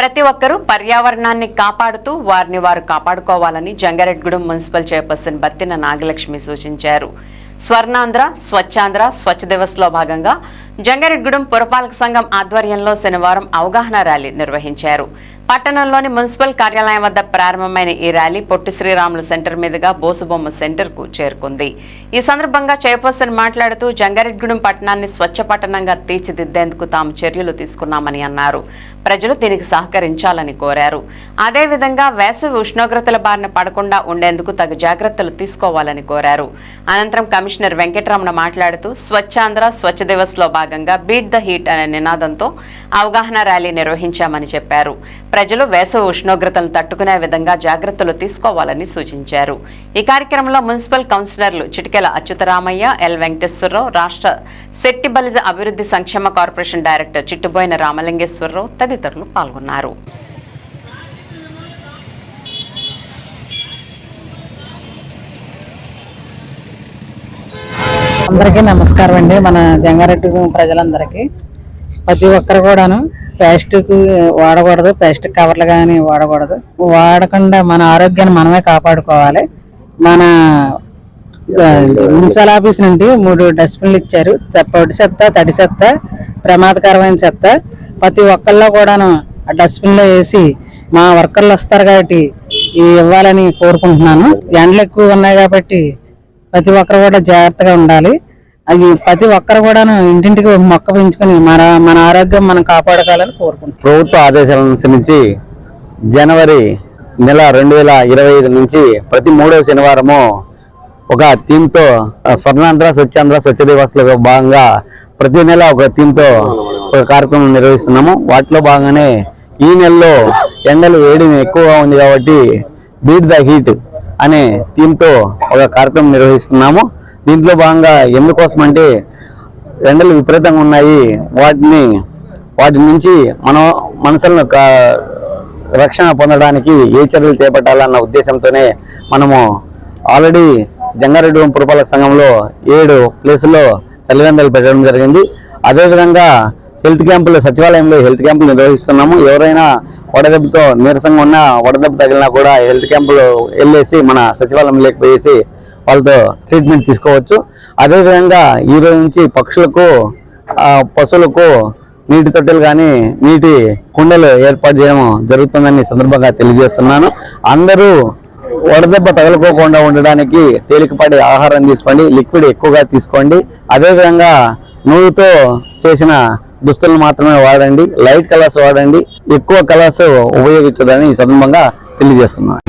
ప్రతి ఒక్కరూ పర్యావరణాన్ని కాపాడుతూ వారిని వారు కాపాడుకోవాలని జంగారెడ్గూడెం మున్సిపల్ చైర్పర్సన్ బత్తిన నాగలక్ష్మి సూచించారు. స్వర్ణాంధ్ర స్వచ్ఛాంధ్ర స్వచ్ఛ దివస్లో భాగంగా జంగారెడ్గూడెం పురపాలక సంఘం ఆధ్వర్యంలో శనివారం అవగాహన ర్యాలీ నిర్వహించారు. పట్టణంలోని మున్సిపల్ కార్యాలయం వద్ద ప్రారంభమైన ఈ ర్యాలీ పొట్టి శ్రీరాములు సెంటర్ మీదుగా బోసుబొమ్మ సెంటర్కు చేరుకుంది. ఈ సందర్భంగా చైర్పర్సన్ మాట్లాడుతూ జంగారెడ్గూడెం పట్టణాన్ని స్వచ్ఛ పట్టణంగా తీర్చిదిద్దేందుకు తాము చర్యలు తీసుకున్నామని అన్నారు. ప్రజలు దీనికి సహకరించాలని కోరారు. అదేవిధంగా వేసవి ఉష్ణోగ్రతల బారిన పడకుండా ఉండేందుకు తగు జాగ్రత్తలు తీసుకోవాలని కోరారు. అనంతరం కమిషనర్ వెంకటరమణ మాట్లాడుతూ స్వచ్ఛాంధ్ర స్వచ్ఛ దివస్లో భాగంగా బీట్ ద హీట్ అనే నినాదంతో అవగాహన ర్యాలీ నిర్వహించామని చెప్పారు. ప్రజలు వేసవి ఉష్ణోగ్రతలను తట్టుకునే విధంగా జాగ్రత్తలు తీసుకోవాలని సూచించారు. ఈ కార్యక్రమంలో మున్సిపల్ కౌన్సిలర్లు చిటికెల అచ్యుతరామయ్య ఎల్ వెంకటేశ్వరరావు రాష్ట్ర శెట్టి బలిజ అభివృద్ధి సంక్షేమ కార్పొరేషన్ డైరెక్టర్ చిట్టుబోయిన రామలింగేశ్వరరావు తదితరులు పాల్గొన్నారు. అందరికీ నమస్కారం అండి. మన జంగారెడ్డి ప్రజలందరికీ ప్రతి ఒక్కరు కూడాను ప్లాస్టిక్ వాడకూడదు ప్లాస్టిక్ కవర్లు కానీ వాడకూడదు. వాడకుండా మన ఆరోగ్యాన్ని మనమే కాపాడుకోవాలి. మన మున్సిపల్ ఆఫీస్ నుండి మూడు డస్ట్బిన్లు ఇచ్చారు. పొడి చెత్త తడి చెత్త ప్రమాదకరమైన చెత్త. ప్రతి ఒక్కళ్ళలో కూడాను ఆ డస్ట్బిన్లో వేసి మా వర్కర్లు వస్తారు కాబట్టి ఇవ్వాలని కోరుకుంటున్నాను. ఎండలు ఎక్కువ ఉన్నాయి కాబట్టి ప్రతి ఒక్కరు కూడా జాగ్రత్తగా ఉండాలి. అవి ప్రతి ఒక్కరు కూడా ఇంటింటికి ఒక మొక్క పెంచుకొని మన మన ఆరోగ్యం మనం కాపాడుకోవాలని కోరుకుంటున్నాం. ప్రభుత్వ ఆదేశాలను అనుసరించి జనవరి నెల రెండు వేల ఇరవై ఐదు నుంచి ప్రతి మూడవ శనివారము ఒక థీమ్తో స్వర్ణాంధ్ర స్వచ్ఛాంధ్ర స్వచ్ఛ దివస్లో భాగంగా ప్రతి నెల ఒక థీమ్తో ఒక కార్యక్రమం నిర్వహిస్తున్నాము. వాటిలో భాగంగానే ఈ నెలలో ఎండలు వేడి ఎక్కువగా ఉంది కాబట్టి బీట్ ద హీట్ అనే థీమ్తో ఒక కార్యక్రమం నిర్వహిస్తున్నాము. దీంట్లో భాగంగా ఎందుకోసం అంటే ఎండలు విపరీతంగా ఉన్నాయి. వాటిని వాటి నుంచి మనం మనసులను కా- రక్షణ పొందడానికి ఏ చర్యలు చేపట్టాలన్న ఉద్దేశంతోనే మనము ఆల్రెడీ జంగారెడ్డి పురపాలక సంఘంలో ఏడు ప్లేసుల్లో చలివేందలు పెట్టడం జరిగింది. అదేవిధంగా హెల్త్ క్యాంపులు సచివాలయంలో హెల్త్ క్యాంపులు నిర్వహిస్తున్నాము. ఎవరైనా వడదెబ్బతో నీరసంగా ఉన్నా వడదెబ్బ తగిలినా కూడా హెల్త్ క్యాంపులు వెళ్ళేసి మన సచివాలయం లేకపోయేసి వాళ్ళతో ట్రీట్మెంట్ తీసుకోవచ్చు. అదేవిధంగా ఈ రోజు నుంచి పక్షులకు పశువులకు నీటి తొట్టెలు కానీ నీటి కుండలు ఏర్పాటు చేయడం జరుగుతుందని సందర్భంగా తెలియజేస్తున్నాను. అందరూ వడదెబ్బ తగులుకోకుండా ఉండడానికి తేలికపాటి ఆహారం తీసుకోండి లిక్విడ్ ఎక్కువగా తీసుకోండి. అదేవిధంగా నూనెతో చేసిన దుస్తులను మాత్రమే వాడండి లైట్ కలర్స్ వాడండి ఎక్కువ కలర్స్ ఉపయోగించదని ఈ సందర్భంగా తెలియజేస్తున్నాను.